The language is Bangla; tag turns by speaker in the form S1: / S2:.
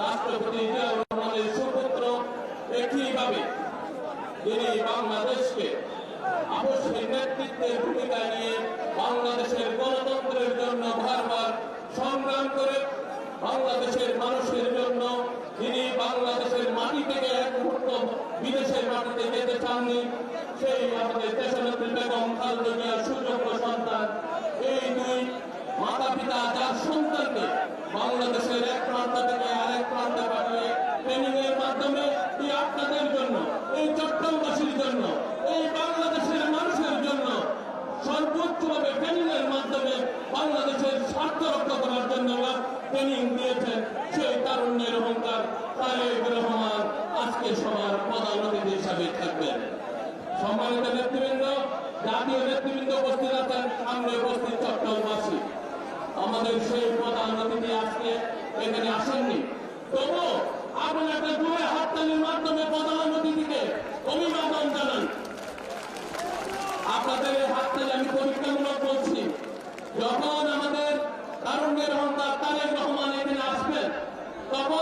S1: রাষ্ট্রপতি রহমানের সুপুত্র একইভাবে তিনি বাংলাদেশকে আবশ্যিক নেতৃত্বের ভূমিকা নিয়ে বাংলাদেশের গণতন্ত্রের জন্য বারবার সংগ্রাম করে বাংলাদেশের মানুষের জন্য তিনি বাংলাদেশের মাটি থেকে এক মুহূর্ত বিদেশের মাটিতে যেতে চাননি, সেই আমাদের দেশনেত্রী বেগম খালেদা সুযোগ্য সন্তান। এই দুই মাতা পিতা যার সন্তানকে বাংলাদেশের এই চট্টগ্রামবাসীর জন্য, এই বাংলাদেশের মানুষের জন্য সর্বোচ্চভাবে ট্রেনিং এর মাধ্যমে বাংলাদেশের স্বার্থ রক্ষা করার জন্য ট্রেনিং দিয়েছেন সেই তারুণ্যের অহংকার তারেক রহমান। আজকে সবার প্রধান অতিথি হিসাবে থাকবেন। সম্মানিত নেতৃবৃন্দ জাতীয় নেতৃবৃন্দ উপস্থিত আছেন, সামনে উপস্থিত চট্টগ্রামবাসী। আমাদের সেই প্রধান অতিথি আজকে এখানে আসেননি। তবু আপনি একটা জুড়ে হাততালির মাধ্যমে প্রধান অতিথিকে অভিবাদন জানান আপনাদের এই হাততালি আমি পরীক্ষামূলক বলছি যখন আমাদের তারুণ্যের অহংকার তারেক রহমান এখানে আসবেন তখন